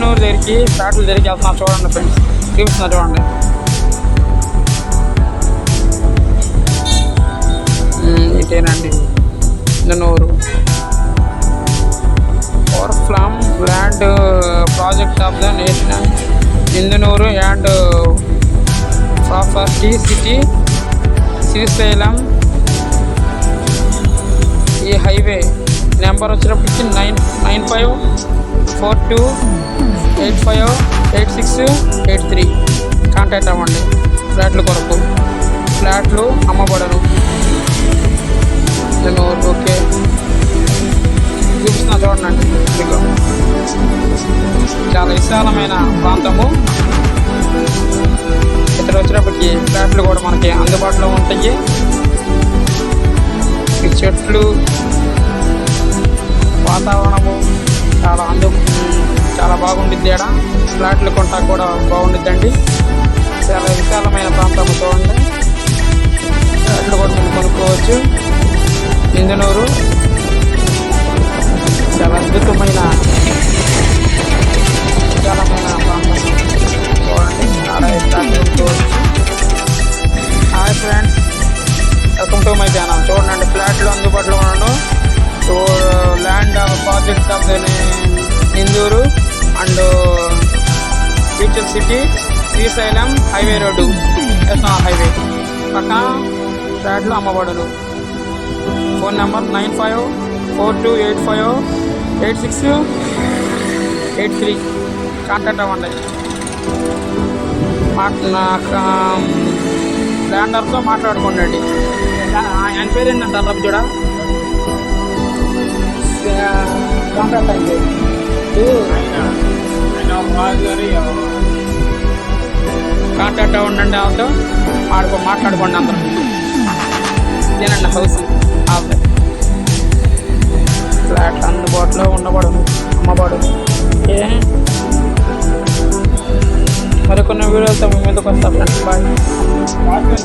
దగ్గరికి ఫ్లాట్ల దగ్గరికి వెళ్తున్నాం చూడండి ఫ్రెండ్స్. చూపిస్తున్నా చూడండి. ఇదేనండి. Nandinuru for farm land project of the national Indunuru and property city Srisailam. ఈ హైవే నెంబర్ వచ్చినప్పటికి nine nine five four two eight five eight six eight three. Contact అవ్వండి. ఫ్లాట్ల కొరకు. ఫ్లాట్లు అమ్మబడను. నేను ఓకే. చూపిస్తున్నా చూడండి. మీకు చాలా విశాలమైన ప్రాంతము. ఇక్కడ వచ్చినప్పటికి ఫ్లాట్లు కూడా మనకి అందుబాటులో ఉంటాయి. ఈ చెట్లు వాతావరణం చాలా ఆడ ఫ్లాట్లు కొంటా కూడా బాగుండిద్దండి. చాలా విశాలమైన ప్రాంతం చూడండి ఫ్లాట్లు కూడా మనం కొనుక్కోవచ్చు. ఇందునూరు చాలా అద్భుతమైన విశాలమైన ప్రాంతం చూడండి చాలా ఫ్లాట్లు కొనుక్కోవచ్చు hi friends. Welcome to my channel. చూడండి ఫ్లాట్లు అందుబాటులో ఉన్నాను. Future city Srisailam highway road SR highway పక్కన ఫ్లాట్లు అమ్మబడును phone number nine five four two eight five eight six eight three contact అవ్వండి. ల్యాండర్తో మాట్లాడుకోండి ఆయన పేరు ఏంటంటారు రబ్ చూడ కాంటాక్ట్ అయింది. కాంటాక్ట్ ఉండండి వాళ్ళతో. ఆడుకో మాట్లాడుకోండి అందరూ. ఇదేనండి హౌస్. ఆవిడ ఫ్లాట్ అందుబాటులో ఉండబడను. అమ్మబడు. ఏ? మరికొన్ని వీడియోలతో మీ ముందుకు వస్తాం ఫ్రెండ్స్ బాయ్.